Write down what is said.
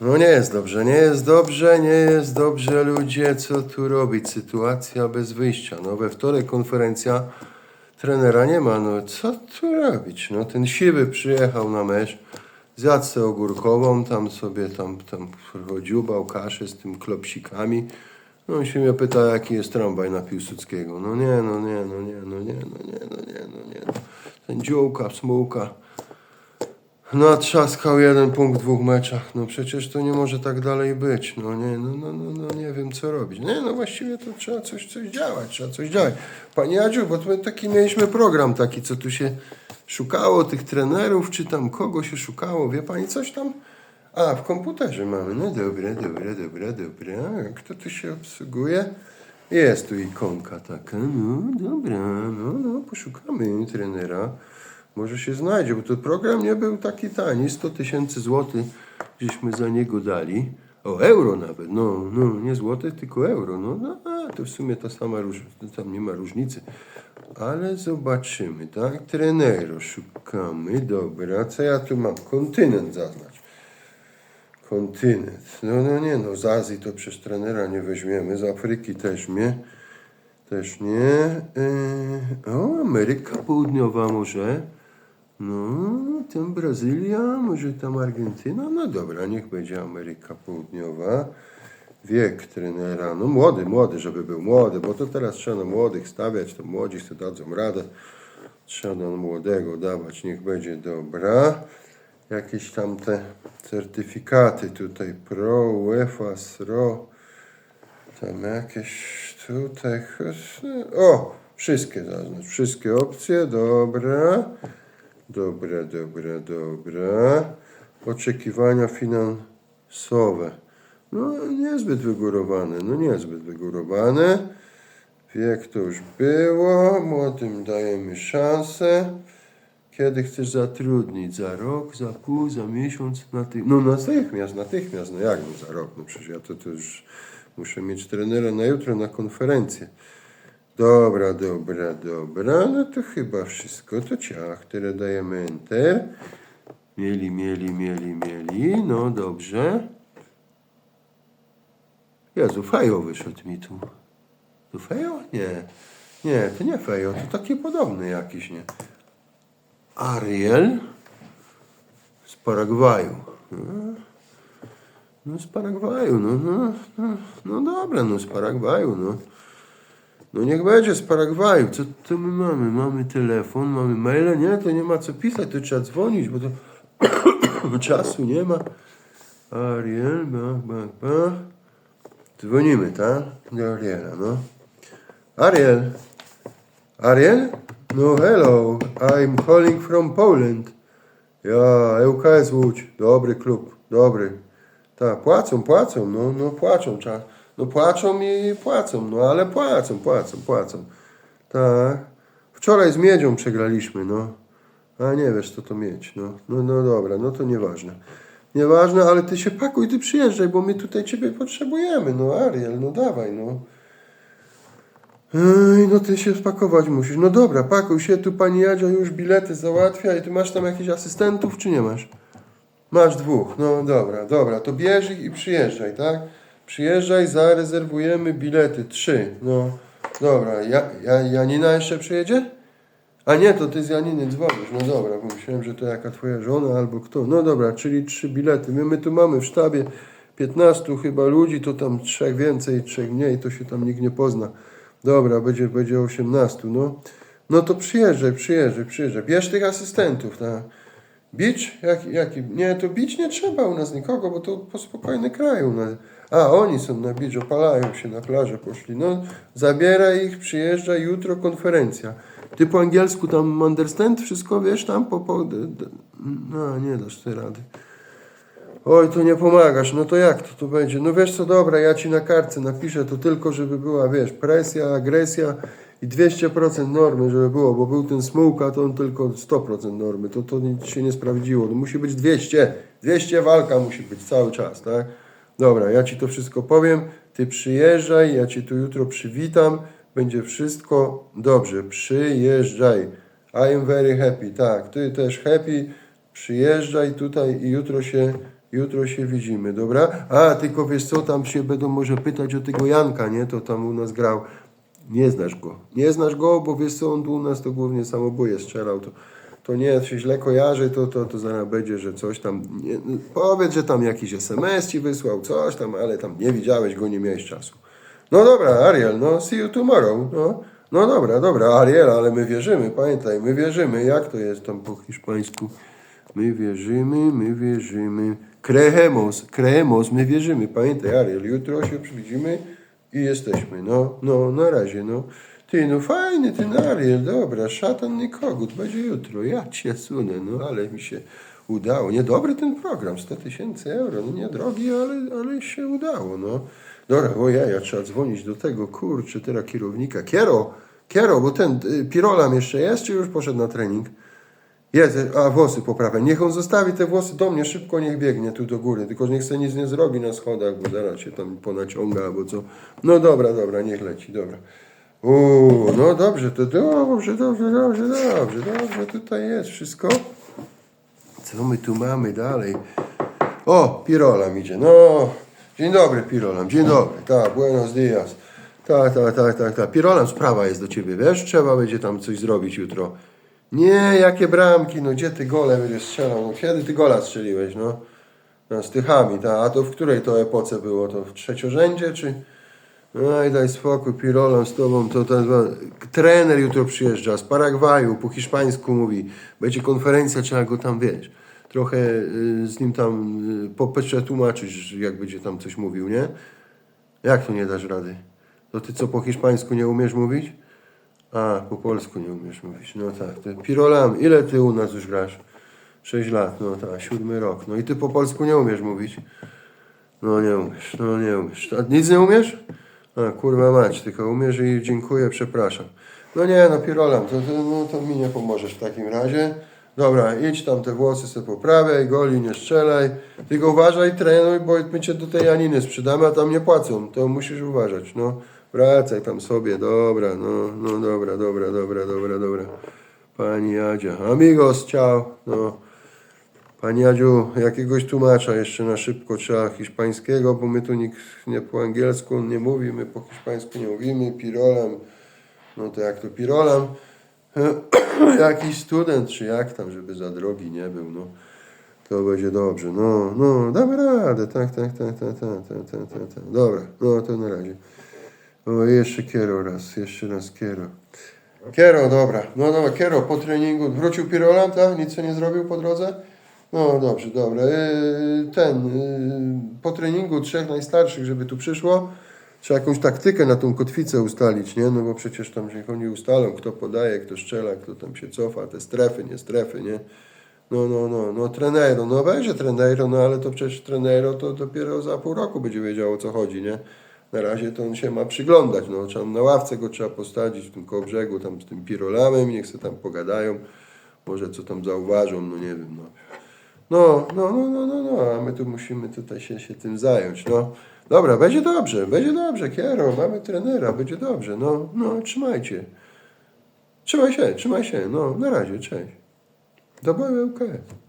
No nie jest dobrze, nie jest dobrze, nie jest dobrze ludzie, co tu robić? Sytuacja bez wyjścia. No we wtorek konferencja, trenera nie ma, no co tu robić? No ten siwy przyjechał na mecz, zjadł sobie ogórkową, tam sobie tam, tam chodziubał kaszę z tym klopsikami. No on się mnie pyta, jaki jest tramwaj na Piłsudskiego. No nie, no nie, no nie, no nie, no nie, no nie, no nie. No. Ten dziółka, smułka. No, trzaskał jeden punkt w dwóch meczach. No przecież to nie może tak dalej być. No nie, no, no, no, no nie wiem co robić. Nie, no właściwie to trzeba coś, coś działać, trzeba coś działać. Panie Jadziu, bo my taki mieliśmy program taki, co tu się szukało tych trenerów, czy tam kogo się szukało, wie pani coś tam? A, w komputerze mamy. No dobra, dobra, dobra, dobra. Kto tu się obsługuje? Jest tu ikonka taka. No dobra, no, no poszukamy trenera. Może się znajdzie, bo to program nie był taki tani. 100 tysięcy złotych żeśmy za niego dali. O, euro nawet. No, no, nie złote, tylko euro. No, no a, to w sumie ta sama różnica, tam nie ma różnicy. Ale zobaczymy, tak? Trenero szukamy. Dobra, co ja tu mam? Kontynent zaznacz. Kontynent. No, no nie, no z Azji to przez trenera nie weźmiemy, z Afryki też nie. Też nie. Yy, o, Ameryka Południowa może. No, tam Brazylia, może tam Argentyna. No dobra, niech będzie Ameryka Południowa. Wiek trenera, no młody, młody, żeby był młody, bo to teraz trzeba na młodych stawiać, to młodzi sobie dadzą radę. Trzeba na młodego dawać, niech będzie dobra. Jakieś tam te certyfikaty tutaj Pro, UEFA, SRO, tam jakieś tutaj, o, wszystkie zaznacz, wszystkie opcje, dobra. Dobra, dobra, dobra. Oczekiwania finansowe. No, niezbyt wygórowane, no niezbyt wygórowane. Wiek to już było, młodym dajemy szansę. Kiedy chcesz zatrudnić? Za rok, za pół, za miesiąc? Naty... No natychmiast, natychmiast. No jak no za rok? No przecież ja to, to już muszę mieć trenera na jutro na konferencję. Dobra, dobra, dobra. No to chyba wszystko. To ciach, które dajemy Enter. Mieli, mieli, mieli, mieli. No dobrze. Jezu, Fejo wyszedł mi tu. Fejo? Nie. Nie, to nie Fejo. To taki podobny jakiś, nie. Ariel z Paragwaju. No, no z Paragwaju, no, no, no, no dobra, no z Paragwaju, no. No niech będzie z Paragwaju. Co to my mamy? Mamy telefon, mamy maile. Nie, to nie ma co pisać, to trzeba dzwonić, bo to czasu nie ma. Ariel, ba, ba, ba. Dzwonimy, tak? Do Ariela, no. Ariel. Ariel? No hello, I'm calling from Poland. Ja, ŁKS Łódź. Dobry klub, dobry. Tak, płacą, płacą, no, no płaczą, trzeba. No płaczą i płacą, no ale płacą, płacą, płacą. Tak. Wczoraj z miedzią przegraliśmy, no. A nie wiesz, co to mieć, no. No, no dobra, no to nieważne. Nieważne, ale ty się pakuj, ty przyjeżdżaj, bo my tutaj ciebie potrzebujemy, no Ariel, no dawaj, no. Ej, no ty się spakować musisz. No dobra, pakuj się, tu pani Jadzia już bilety załatwia i ty masz tam jakichś asystentów, czy nie masz? Masz dwóch, no dobra, dobra, to bierz ich i przyjeżdżaj, tak? Przyjeżdżaj, zarezerwujemy bilety, trzy, no. Dobra, ja, ja, Janina jeszcze przyjedzie? A nie, to ty z Janiny dzwonisz, no dobra, bo myślałem, że to jaka twoja żona albo kto. No dobra, czyli trzy bilety. My, my tu mamy w sztabie 15 chyba ludzi, to tam trzech więcej, trzech mniej, to się tam nikt nie pozna. Dobra, będzie, będzie 18, no. No to przyjeżdżaj, przyjeżdżaj, przyjeżdżaj. Bierz tych asystentów, tak. Bicz? Jaki, jaki? Nie, to bić nie trzeba u nas nikogo, bo to po spokojny kraju. No. A, oni są na bicz, opalają się na plażę, poszli. No, zabieraj ich, przyjeżdżaj, jutro konferencja. Ty po angielsku tam understand wszystko, wiesz, tam po... po no, nie dasz ty rady. Oj, to nie pomagasz, no to jak to tu będzie? No wiesz co, dobra, ja ci na kartce napiszę to tylko, żeby była, wiesz, presja, agresja i 200% normy, żeby było, bo był ten smułka, to on tylko 100% normy, to to się nie sprawdziło, no musi być 200, 200 walka musi być cały czas, tak? Dobra, ja ci to wszystko powiem, ty przyjeżdżaj, ja cię tu jutro przywitam, będzie wszystko dobrze, przyjeżdżaj. I am very happy, tak, ty też happy, przyjeżdżaj tutaj i jutro się Jutro się widzimy, dobra? A, tylko wiesz co, tam się będą może pytać o tego Janka, nie? To tam u nas grał. Nie znasz go. Nie znasz go, bo wiesz co, on u nas to głównie samoboje strzelał. To, to nie, się źle kojarzy, to, to, to zaraz będzie, że coś tam... Nie, powiedz, że tam jakiś SMS ci wysłał, coś tam, ale tam nie widziałeś go, nie miałeś czasu. No dobra, Ariel, no see you tomorrow. No, no dobra, dobra, Ariel, ale my wierzymy, pamiętaj, my wierzymy. Jak to jest tam po hiszpańsku? My wierzymy, my wierzymy. Creemos, creemos, my wierzymy. Pamiętaj, Ariel, jutro się widzimy i jesteśmy. No, no, na razie, no. Ty, no fajny ten Ariel, dobra, szatan nie kogut, będzie jutro. Ja cię sunę, no ale mi się udało. Niedobry ten program, 100 tysięcy euro, no nie drogi, ale, ale się udało, no. Dobra, ja trzeba dzwonić do tego, kurczę, teraz kierownika. Kiero, Kiero, bo ten y, Pirolam jeszcze jest, czy już poszedł na trening? Jest, a włosy poprawia. Niech on zostawi te włosy do mnie, szybko niech biegnie tu do góry. Tylko niech sobie nic nie zrobi na schodach, bo zaraz się tam ponaciąga albo co. No dobra, dobra, niech leci, dobra. Uuu, no dobrze, to dobrze, dobrze, dobrze, dobrze, dobrze, tutaj jest wszystko. Co my tu mamy dalej? O, Pirolam idzie, no. Dzień dobry, Pirolam, dzień dobry, tak, buenos dias. Tak, tak, tak, tak, tak. Pirolam, sprawa jest do ciebie, wiesz? Trzeba będzie tam coś zrobić jutro. Nie, jakie bramki, no gdzie ty gole będziesz strzelał? No kiedy ty gola strzeliłeś, no? no z tychami, ta. A to w której to epoce było? To w trzeciorzędzie, czy... Oj, daj spokój, Pirolam z tobą, to ten trener jutro przyjeżdża z Paragwaju, po hiszpańsku mówi, będzie konferencja, trzeba go tam, wiesz, trochę y, z nim tam y, po tłumaczyć, jak będzie tam coś mówił, nie? Jak to nie dasz rady? To ty co, po hiszpańsku nie umiesz mówić? A, po polsku nie umiesz mówić, no tak. Ty, Pirolam, ile ty u nas już grasz? Sześć lat, no tak, siódmy rok. No i ty po polsku nie umiesz mówić? No nie umiesz, no nie umiesz. A nic nie umiesz? A, kurwa mać, tylko umiesz i dziękuję, przepraszam. No nie, no Pirolam, to, to, no, to mi nie pomożesz w takim razie. Dobra, idź tam te włosy sobie poprawiaj, goli nie strzelaj. Tylko uważaj, trenuj, bo my cię do tej Janiny sprzedamy, a tam nie płacą. To musisz uważać, no. Wracaj tam sobie, dobra, no, no dobra, dobra, dobra, dobra, dobra. Pani Jadzia, amigos, ciao, no. Pani Jadziu, jakiegoś tłumacza jeszcze na szybko trzeba hiszpańskiego, bo my tu nikt nie po angielsku nie mówi, my po hiszpańsku nie mówimy, pirolam, no to jak to pirolam, jakiś student, czy jak tam, żeby za drogi nie był, no. To będzie dobrze, no, no, damy radę, tak, tak, tak, tak, tak, tak, tak, tak, tak. Dobra, no to na razie. O, jeszcze Kiero raz, jeszcze raz Kiero. Kiero, dobra, no dobra, Kiero, po treningu wrócił Pirolan, tak? Nic co nie zrobił po drodze? No dobrze, dobra. Yy, Ten, yy, po treningu trzech najstarszych, żeby tu przyszło, trzeba jakąś taktykę na tą kotwicę ustalić, nie? No bo przecież tam się oni ustalą, kto podaje, kto strzela, kto tam się cofa, te strefy, nie strefy, nie? No, no, no, no, trenero, no będzie trenero, no ale to przecież trenero to dopiero za pół roku będzie wiedział o co chodzi, nie? Na razie to on się ma przyglądać, no, trzeba na ławce go trzeba postawić w tym koło brzegu, tam z tym pirolamem, niech se tam pogadają, może co tam zauważą, no nie wiem, no. No, no, no, no, no, no, a my tu musimy tutaj się, się tym zająć, no. Dobra, będzie dobrze, będzie dobrze, Kiero, mamy trenera, będzie dobrze, no, no, trzymajcie. Trzymaj się, trzymaj się, no, na razie, cześć. Do UKS.